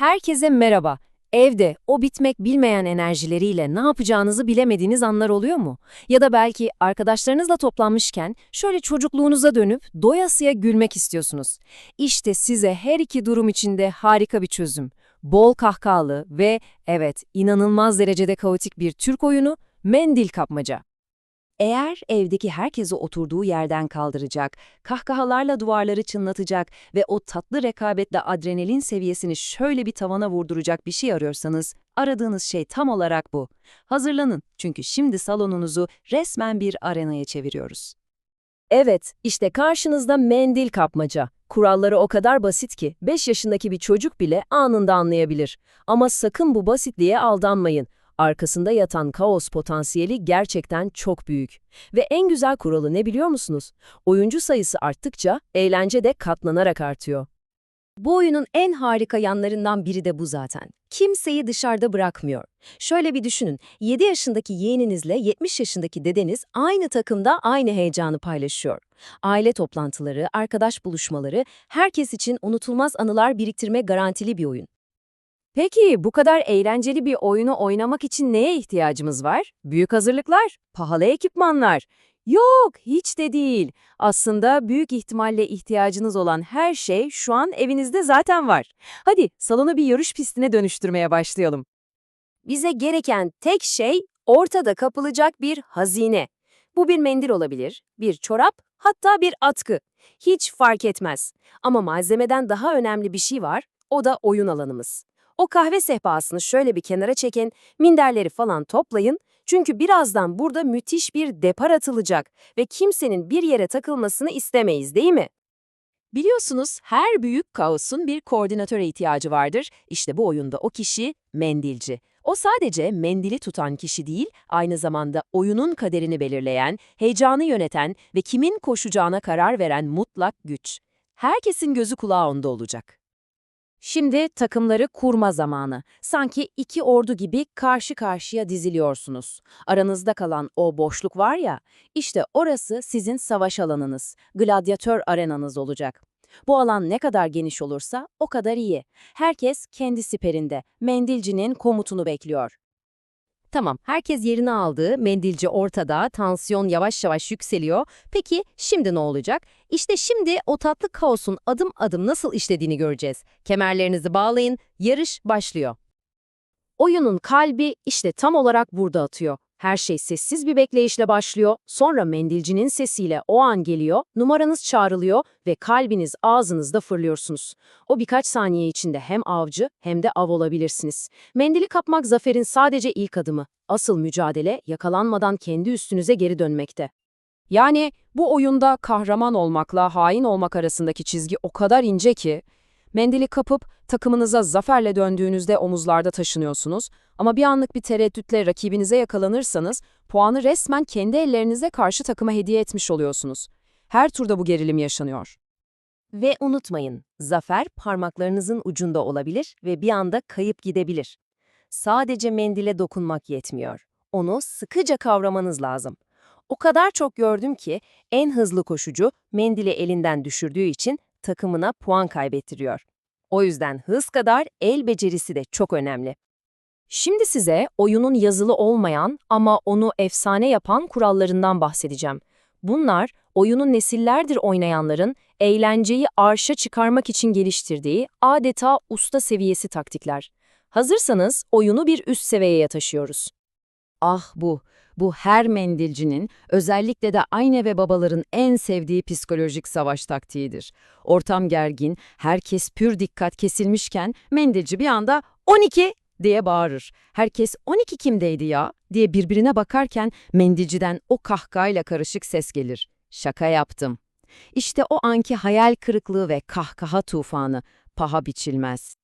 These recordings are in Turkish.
Herkese merhaba. Evde o bitmek bilmeyen enerjileriyle ne yapacağınızı bilemediğiniz anlar oluyor mu? Ya da belki arkadaşlarınızla toplanmışken şöyle çocukluğunuza dönüp doyasıya gülmek istiyorsunuz. İşte size her iki durum içinde harika bir çözüm. Bol kahkahalı ve evet inanılmaz derecede kaotik bir Türk oyunu mendil kapmaca. Eğer evdeki herkesi oturduğu yerden kaldıracak, kahkahalarla duvarları çınlatacak ve o tatlı rekabetle adrenalin seviyesini şöyle bir tavana vurduracak bir şey arıyorsanız, aradığınız şey tam olarak bu. Hazırlanın çünkü şimdi salonunuzu resmen bir arenaya çeviriyoruz. Evet, işte karşınızda mendil kapmaca. Kuralları o kadar basit ki 5 yaşındaki bir çocuk bile anında anlayabilir. Ama sakın bu basitliğe aldanmayın. Arkasında yatan kaos potansiyeli gerçekten çok büyük. Ve en güzel kuralı ne biliyor musunuz? Oyuncu sayısı arttıkça eğlence de katlanarak artıyor. Bu oyunun en harika yanlarından biri de bu zaten. Kimseyi dışarıda bırakmıyor. Şöyle bir düşünün, 7 yaşındaki yeğeninizle 70 yaşındaki dedeniz aynı takımda aynı heyecanı paylaşıyor. Aile toplantıları, arkadaş buluşmaları, herkes için unutulmaz anılar biriktirme garantili bir oyun. Peki bu kadar eğlenceli bir oyunu oynamak için neye ihtiyacımız var? Büyük hazırlıklar, pahalı ekipmanlar. Yok, hiç de değil. Aslında büyük ihtimalle ihtiyacınız olan her şey şu an evinizde zaten var. Hadi salonu bir yarış pistine dönüştürmeye başlayalım. Bize gereken tek şey ortada kapılacak bir hazine. Bu bir mendil olabilir, bir çorap, hatta bir atkı. Hiç fark etmez. Ama malzemeden daha önemli bir şey var, o da oyun alanımız. O kahve sehpasını şöyle bir kenara çekin, minderleri falan toplayın. Çünkü birazdan burada müthiş bir depar atılacak ve kimsenin bir yere takılmasını istemeyiz değil mi? Biliyorsunuz her büyük kaosun bir koordinatöre ihtiyacı vardır. İşte bu oyunda o kişi mendilci. O sadece mendili tutan kişi değil, aynı zamanda oyunun kaderini belirleyen, heyecanı yöneten ve kimin koşacağına karar veren mutlak güç. Herkesin gözü kulağı onda olacak. Şimdi takımları kurma zamanı. Sanki iki ordu gibi karşı karşıya diziliyorsunuz. Aranızda kalan o boşluk var ya, işte orası sizin savaş alanınız, gladyatör arenanız olacak. Bu alan ne kadar geniş olursa o kadar iyi. Herkes kendi siperinde, mendilcinin komutunu bekliyor. Tamam, herkes yerini aldı, mendilci ortada, tansiyon yavaş yavaş yükseliyor. Peki şimdi ne olacak? İşte şimdi o tatlı kaosun adım adım nasıl işlediğini göreceğiz. Kemerlerinizi bağlayın, yarış başlıyor. Oyunun kalbi işte tam olarak burada atıyor. Her şey sessiz bir bekleyişle başlıyor, sonra mendilcinin sesiyle o an geliyor, numaranız çağrılıyor ve kalbiniz ağzınızda fırlıyorsunuz. O birkaç saniye içinde hem avcı hem de av olabilirsiniz. Mendili kapmak zaferin sadece ilk adımı. Asıl mücadele yakalanmadan kendi üstünüze geri dönmekte. Yani bu oyunda kahraman olmakla hain olmak arasındaki çizgi o kadar ince ki, mendili kapıp takımınıza zaferle döndüğünüzde omuzlarda taşınıyorsunuz ama bir anlık bir tereddütle rakibinize yakalanırsanız puanı resmen kendi ellerinize karşı takıma hediye etmiş oluyorsunuz. Her turda bu gerilim yaşanıyor. Ve unutmayın, zafer parmaklarınızın ucunda olabilir ve bir anda kayıp gidebilir. Sadece mendile dokunmak yetmiyor. Onu sıkıca kavramanız lazım. O kadar çok gördüm ki en hızlı koşucu mendili elinden düşürdüğü için takımına puan kaybettiriyor. O yüzden hız kadar el becerisi de çok önemli. Şimdi size oyunun yazılı olmayan ama onu efsane yapan kurallarından bahsedeceğim. Bunlar oyunu nesillerdir oynayanların eğlenceyi arşa çıkarmak için geliştirdiği adeta usta seviyesi taktikler. Hazırsanız oyunu bir üst seviyeye taşıyoruz. Ah bu, bu her mendilcinin, özellikle de anne ve babaların en sevdiği psikolojik savaş taktiğidir. Ortam gergin, herkes pür dikkat kesilmişken mendilci bir anda 12 diye bağırır. Herkes 12 kimdeydi ya diye birbirine bakarken mendilciden o kahkahayla karışık ses gelir. Şaka yaptım. İşte o anki hayal kırıklığı ve kahkaha tufanı paha biçilmez.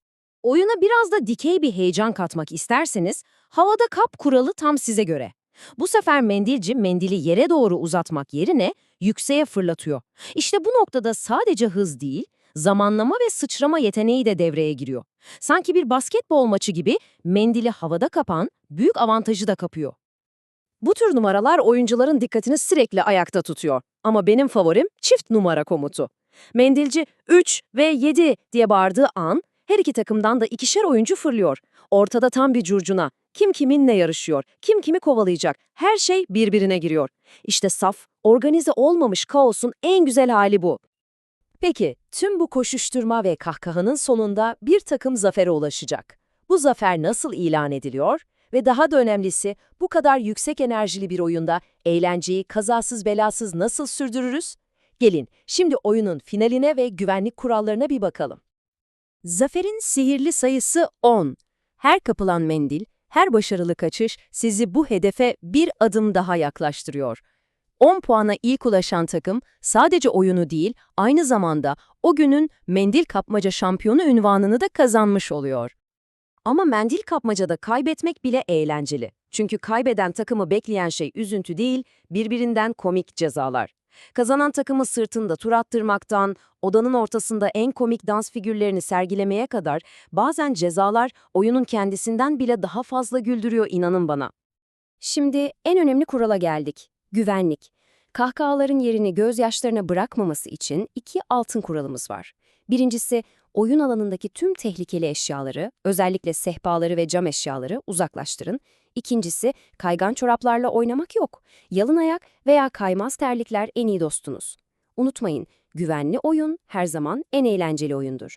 Oyuna biraz da dikey bir heyecan katmak isterseniz, havada kap kuralı tam size göre. Bu sefer mendilci mendili yere doğru uzatmak yerine yükseğe fırlatıyor. İşte bu noktada sadece hız değil, zamanlama ve sıçrama yeteneği de devreye giriyor. Sanki bir basketbol maçı gibi mendili havada kapan büyük avantajı da kapıyor. Bu tür numaralar oyuncuların dikkatini sürekli ayakta tutuyor. Ama benim favorim çift numara komutu. Mendilci 3 ve 7 diye bağırdığı an Her iki takımdan da ikişer oyuncu fırlıyor. Ortada tam bir curcuna. Kim kiminle yarışıyor, kim kimi kovalayacak. Her şey birbirine giriyor. İşte saf, organize olmamış kaosun en güzel hali bu. Peki, tüm bu koşuşturma ve kahkahanın sonunda bir takım zafere ulaşacak. Bu zafer nasıl ilan ediliyor? Ve daha da önemlisi, bu kadar yüksek enerjili bir oyunda eğlenceyi kazasız belasız nasıl sürdürürüz? Gelin, şimdi oyunun finaline ve güvenlik kurallarına bir bakalım. Zaferin sihirli sayısı 10. Her kapılan mendil, her başarılı kaçış sizi bu hedefe bir adım daha yaklaştırıyor. 10 puana ilk ulaşan takım sadece oyunu değil, aynı zamanda o günün mendil kapmaca şampiyonu ünvanını da kazanmış oluyor. Ama mendil kapmacada kaybetmek bile eğlenceli. Çünkü kaybeden takımı bekleyen şey üzüntü değil, birbirinden komik cezalar. Kazanan takımı sırtında tur attırmaktan, odanın ortasında en komik dans figürlerini sergilemeye kadar bazen cezalar oyunun kendisinden bile daha fazla güldürüyor inanın bana. Şimdi en önemli kurala geldik. Güvenlik. Kahkahaların yerini gözyaşlarına bırakmaması için iki altın kuralımız var. Birincisi, oyun alanındaki tüm tehlikeli eşyaları, özellikle sehpaları ve cam eşyaları uzaklaştırın. İkincisi, kaygan çoraplarla oynamak yok. Yalın ayak veya kaymaz terlikler en iyi dostunuz. Unutmayın, güvenli oyun her zaman en eğlenceli oyundur.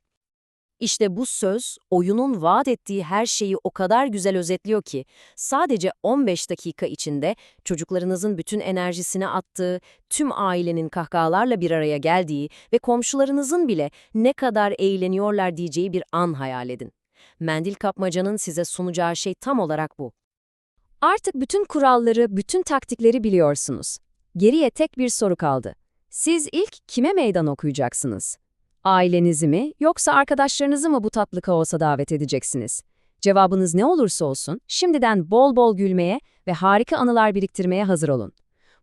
İşte bu söz, oyunun vaat ettiği her şeyi o kadar güzel özetliyor ki, sadece 15 dakika içinde çocuklarınızın bütün enerjisini attığı, tüm ailenin kahkahalarla bir araya geldiği ve komşularınızın bile ne kadar eğleniyorlar diyeceği bir an hayal edin. Mendil kapmacanın size sunacağı şey tam olarak bu. Artık bütün kuralları, bütün taktikleri biliyorsunuz. Geriye tek bir soru kaldı. Siz ilk kime meydan okuyacaksınız? Ailenizi mi yoksa arkadaşlarınızı mı bu tatlı kaosa davet edeceksiniz? Cevabınız ne olursa olsun şimdiden bol bol gülmeye ve harika anılar biriktirmeye hazır olun.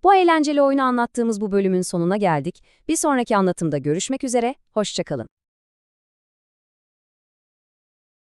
Bu eğlenceli oyunu anlattığımız bu bölümün sonuna geldik. Bir sonraki anlatımda görüşmek üzere, hoşçakalın.